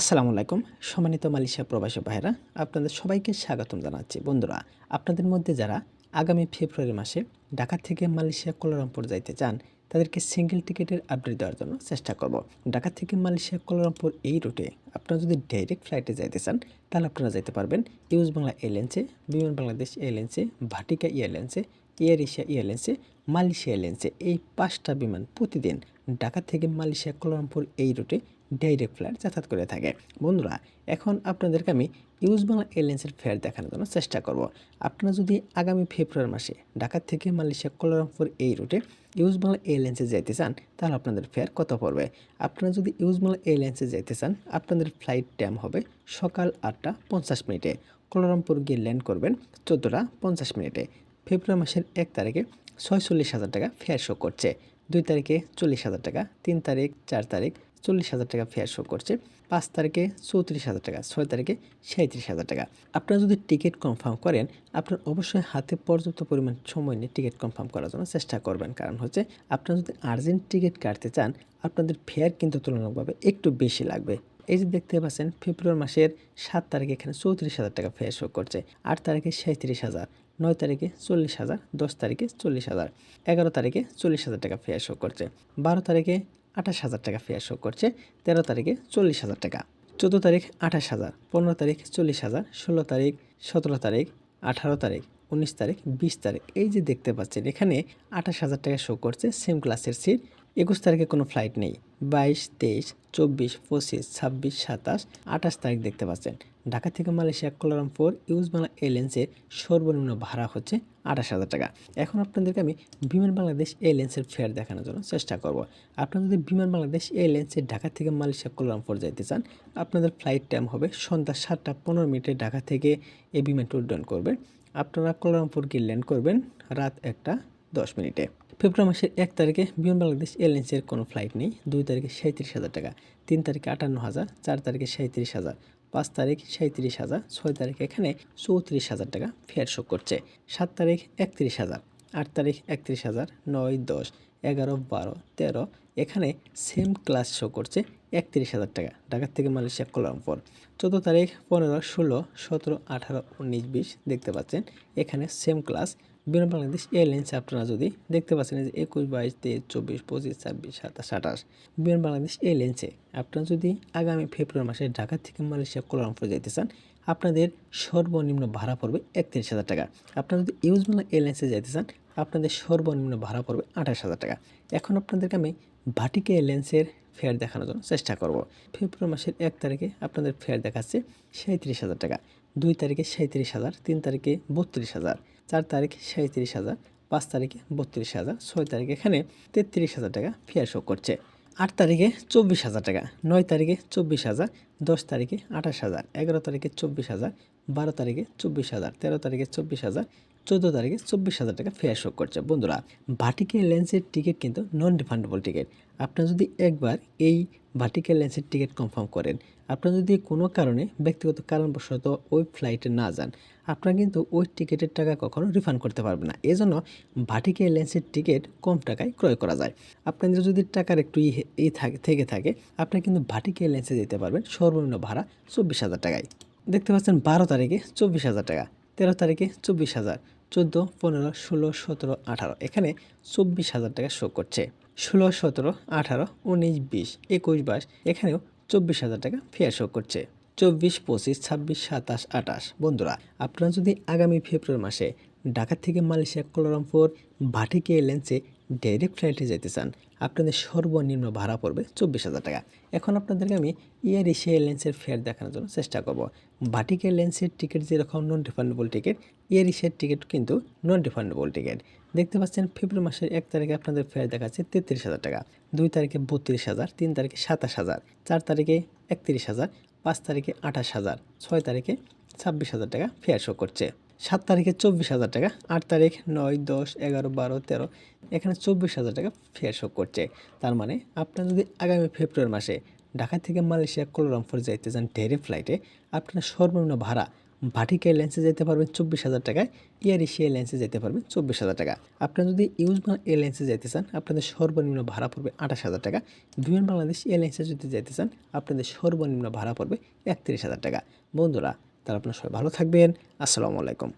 আসসালামু আলাইকুম, সম্মানিত মালয়েশিয়া প্রবাসী ভাইরা আপনাদের সবাইকে স্বাগতম জানাচ্ছি। বন্ধুরা, আপনাদের মধ্যে যারা আগামী ফেব্রুয়ারি মাসে ঢাকা থেকে মালয়েশিয়া কোলারামপুর যাইতে চান, তাদেরকে সিঙ্গেল টিকিটের আপডেট দেওয়ার জন্য চেষ্টা করব। ঢাকা থেকে মালয়েশিয়া কোলারামপুর এই রুটে আপনারা যদি ডাইরেক্ট ফ্লাইটে যাইতে চান, তাহলে আপনারা যাইতে পারবেন ইউজ বাংলা এয়ারলাইন্সে বিমান বাংলাদেশ এয়ারলাইন্সে ভাটিকা এয়ারলাইন্সে এয়ার এশিয়া এয়ারলাইন্সে মালয়েশিয়া এয়ারলাইন্সে এই পাঁচটা বিমান প্রতিদিন ঢাকা থেকে মালয়েশিয়া কোলারামপুর এই রুটে ডাইরেক্ট ফ্লাইট যাতায়াত করে থাকে। বন্ধুরা, এখন আপনাদেরকে আমি ইউজ বাংলা এয়ারলাইন্সের ফেয়ার দেখানোর জন্য চেষ্টা করব। আপনারা যদি আগামী ফেব্রুয়ারি মাসে ঢাকা থেকে মালয়েশিয়া কোলারামপুর এই রুটে ইউজ বাংলা এয়ারলাইন্সে যেতে চান, তাহলে আপনাদের ফেয়ার কত পড়বে? আপনারা যদি ইউজ বাংলা এয়ারলাইন্সে যাইতে চান, আপনাদের ফ্লাইট টাইম হবে সকাল আটটা পঞ্চাশ মিনিটে। কোলারামপুর গিয়ে ল্যান্ড করবেন চোদ্দোটা পঞ্চাশ মিনিটে। ফেব্রুয়ারি মাসের এক তারিখে ছয়চল্লিশ হাজার টাকা ফেয়ার শো করছে। দুই তারিখে চল্লিশ হাজার টাকা, তিন তারিখ, চার তারিখ চল্লিশ হাজার টাকা ফেয়ার শো করছে। পাঁচ তারিখে চৌত্রিশ হাজার টাকা, ছয় তারিখে সাঁত্রিশ হাজার টাকা। আপনারা যদি টিকিট কনফার্ম করেন, আপনার অবশ্যই হাতে পর্যাপ্ত পরিমাণ সময় নিয়ে টিকিট কনফার্ম করার জন্য চেষ্টা করবেন। কারণ হচ্ছে, আপনারা যদি আর্জেন্ট টিকিট কাটতে চান, আপনাদের ফেয়ার কিন্তু তুলনামূলকভাবে একটু বেশি লাগবে। এই যে দেখতে পাচ্ছেন, ফেব্রুয়ারি মাসের সাত তারিখে এখানে চৌত্রিশ হাজার টাকা ফেয়ার শো করছে। আট তারিখে সাঁত্রিশ হাজার, নয় তারিখে চল্লিশ হাজার, দশ তারিখে চল্লিশ হাজার, এগারো তারিখে চল্লিশ হাজার টাকা ফেয়ার শো করছে। বারো তারিখে আঠাশ হাজার টাকা ফেয়ার শো করছে, তেরো তারিখে চল্লিশ হাজার টাকা। চোদ্দ তারিখ আঠাশ হাজার, পনেরো তারিখ চল্লিশ হাজার, ষোলো তারিখ সতেরো তারিখ আঠারো তারিখ উনিশ তারিখ বিশ তারিখ। এই যে দেখতে পাচ্ছেন, এখানে আঠাশ হাজার টাকা শো করছে সেম ক্লাসের সিট একুশ তারিখে কোনো ফ্লাইট নেই। বাইশ, তেইশ, চব্বিশ, পঁচিশ, ছাব্বিশ, সাতাশ, আঠাশ তারিখ দেখতে পাচ্ছেন। ঢাকা থেকে মালয়েশিয়া কোলারামপুর ইউজ বাংলা এয়ারলাইন্সের সর্বনিম্ন ভাড়া হচ্ছে আঠাশ হাজার টাকা। এখন আপনাদেরকে আমি বিমান বাংলাদেশ এয়ারলাইন্সের ফেয়ার দেখানোর জন্য চেষ্টা করব। আপনারা যদি বিমান বাংলাদেশ এয়ারলাইন্সের ঢাকা থেকে মালয়েশিয়া কোলারামপুর যাইতে চান, আপনাদের ফ্লাইট টাইম হবে সন্ধ্যা সাতটা পনেরো মিনিটে ঢাকা থেকে এই বিমানটি উড্ডয়ন করবে। আপনারা কোলারামপুর গিয়ে ল্যান্ড করবেন রাত একটা দশ মিনিটে। ফেব্রুয়ারি মাসের এক তারিখে বিমান বাংলাদেশ এয়ারলাইন্সের কোনো ফ্লাইট নেই। দুই তারিখে সাঁত্রিশ হাজার টাকা, তিন তারিখে আটান্ন হাজার, চার তারিখে সাঁত্রিশ হাজার, পাঁচ তারিখ সাঁত্রিশ হাজার, ছয় তারিখ এখানে চৌত্রিশ হাজার টাকা ফেয়ার শো করছে। সাত তারিখ একত্রিশ হাজার, আট তারিখ একত্রিশ হাজার, নয়, দশ, এগারো, বারো, তেরো, এখানে সেম ক্লাস শো করছে একত্রিশ হাজার টাকা, ঢাকা থেকে মালয়েশিয়া কোলারামপুর চোদ্দ তারিখ পনেরো, ষোলো, সতেরো, আঠারো, উনিশ, বিশ, দেখতে পাচ্ছেন, এখানে সেম ক্লাস বিমান বাংলাদেশ এয়ারলাইন্স আপনারা যদি দেখতে পাচ্ছেন যে একুশ, বাইশ, তেইশ, চব্বিশ, পঁচিশ, ছাব্বিশ, সাতাশ, আঠাশ বিমান বাংলাদেশ এয়ারলাইন্সে আপনারা যদি আগামী ফেব্রুয়ারি মাসে ঢাকা থেকে মালয়েশিয়া কোলারামপুর যেতে চান, আপনাদের সর্বনিম্ন ভাড়া পড়বে একত্রিশ হাজার টাকা। আপনারা যদি ইউজ বাংলা এয়ারলাইন্সে যেতে চান, আপনাদের সর্বনিম্ন ভাড়া পড়বে আঠাশ হাজার টাকা। এখন আপনাদেরকে আমি ভাটিকা এয়ারলাইন্সের ফেয়ার দেখানোর জন্য চেষ্টা করব। ফেব্রুয়ারি মাসের এক তারিখে আপনাদের ফেয়ার দেখাচ্ছে সাঁত্রিশ হাজার টাকা, দুই তারিখে সাঁত্রিশ হাজার, তিন তারিখে বত্রিশ হাজার। চার তারিখ সাঁত্রিশ হাজার, পাঁচ তারিখে বত্রিশ হাজার, ছয় তারিখে এখানে তেত্রিশ হাজার টাকা ফেয়ার শো করছে। আট তারিখে চব্বিশ হাজার টাকা, নয় তারিখে চব্বিশ হাজার, দশ তারিখে আঠাশ হাজার, এগারো তারিখে চব্বিশ হাজার, বারো তারিখে চব্বিশ হাজার, তেরো তারিখে চব্বিশ হাজার চোদ্দ তারিখে চব্বিশ হাজার টাকা ফেয়ার শো করছে। বন্ধুরা ভাটিকে লেন্সের টিকিট কিন্তু নন রিফান্ডেবল টিকিট আপনারা যদি একবার এই ভার্টিক্যাল লেন্সের টিকিট কনফার্ম করেন, আপনারা যদি কোনো কারণে, ব্যক্তিগত কারণবশত ওই ফ্লাইটে না যান, আপনারা কিন্তু ওই টিকিটের টাকা কখনো রিফান্ড করতে পারবেন না। এজন্য ভার্টিক্যাল লেন্সের টিকিট কম টাকায় ক্রয় করা যায়। আপনাদের যদি টাকার একটু ই থাকে, থেকে থাকে আপনি কিন্তু ভার্টিক্যাল লেন্সে যেতে পারবেন সর্বনিম্ন ভাড়া চব্বিশ হাজার টাকায়। দেখতে পাচ্ছেন বারো তারিখে চব্বিশ হাজার টাকা। তেরো তারিখে চব্বিশ হাজার, চোদ্দ, পনেরো, ষোলো, সতেরো, আঠারো। এখানে চব্বিশ হাজার টাকা শো করছে। ষোলো, সতেরো, আঠারো, উনিশ, বিশ, একুশ, বাইশ, এখানেও চব্বিশ হাজার টাকা ফেয়ার শো করছে। চব্বিশ, পঁচিশ, ছাব্বিশ, সাতাশ, আঠাশ। বন্ধুরা, আপনারা যদি আগামী ফেব্রুয়ারি মাসে ঢাকা থেকে মালয়েশিয়া কোলারামপুর ভাটিকে এয়ারলাইন্সে ডাইরেক্ট ফ্লাইটে যেতে চান, আপনাদের সর্বনিম্ন ভাড়া পড়বে চব্বিশ হাজার টাকা। এখন আপনাদেরকে আমি এয়ার এশিয়া এয়ারলাইন্সের ফেয়ার দেখানোর জন্য চেষ্টা করব। ভাটিক এয়ারলাইন্সের টিকিট যেরকম নন রিফান্ডেবল টিকিট এয়ার এশিয়ার টিকিট কিন্তু নন রিফান্ডেবল টিকিট দেখতে পাচ্ছেন, ফেব্রুয়ারি মাসের এক তারিখে আপনাদের ফেয়ার দেখাচ্ছে তেত্রিশ হাজার টাকা। দুই তারিখে বত্রিশ হাজার, তিন তারিখে সাতাশ হাজার, চার তারিখে একত্রিশ হাজার পাঁচ তারিখে আঠাশ হাজার, ছয় তারিখে ছাব্বিশ হাজার টাকা ফেয়ার শো করছে। সাত তারিখে চব্বিশ হাজার টাকা, আট তারিখ নয়, দশ, এগারো, বারো, তেরো, এখানে চব্বিশ হাজার টাকা ফেয়ার শো করছে। তার মানে আপনার যদি আগামী ফেব্রুয়ারি মাসে ঢাকা থেকে মালয়েশিয়া কোলারামপুর যাইতে চান ডেরি ফ্লাইটে আপনার সর্বনিম্ন ভাড়া ভাটিকা লেন্সে যেতে পারবেন চব্বিশ হাজার টাকায় এয়ার এশিয়া লেন্সে যেতে পারবেন চব্বিশ হাজার টাকা। আপনারা যদি ইউজ বাংলা এ লেন্সে যেতে চান, আপনাদের সর্বনিম্ন ভাড়া পড়বে আঠাশ হাজার টাকা। বিমান বাংলাদেশ এ লেন্সে যদি যেতে চান, আপনাদের সর্বনিম্ন ভাড়া পড়বে একত্রিশ হাজার টাকা। বন্ধুরা, তাহলে আপনার সবাই ভালো থাকবেন। আসসালামু আলাইকুম।